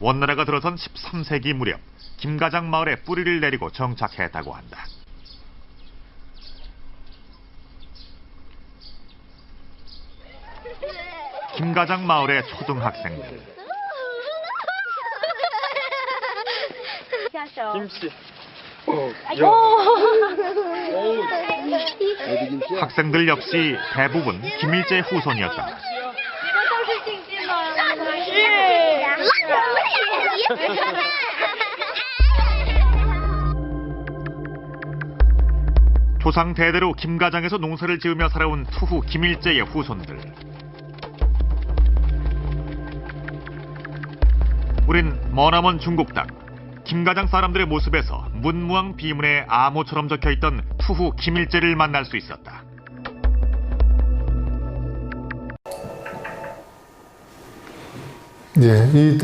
원나라가 들어선 13세기 무렵 김가장 마을에 뿌리를 내리고 정착했다고 한다. 김가장 마을의 초등학생들 김씨. 학생들 역시 대부분 김일재 후손이었다. 조상 대대로 김가장에서 농사를 지으며 살아온 투후 김일재의 후손들. 우린 머나먼 중국 땅 김가장 사람들의 모습에서 문무왕 비문의 암호처럼 적혀있던 투후 김일재를 만날 수 있었다. 예, 이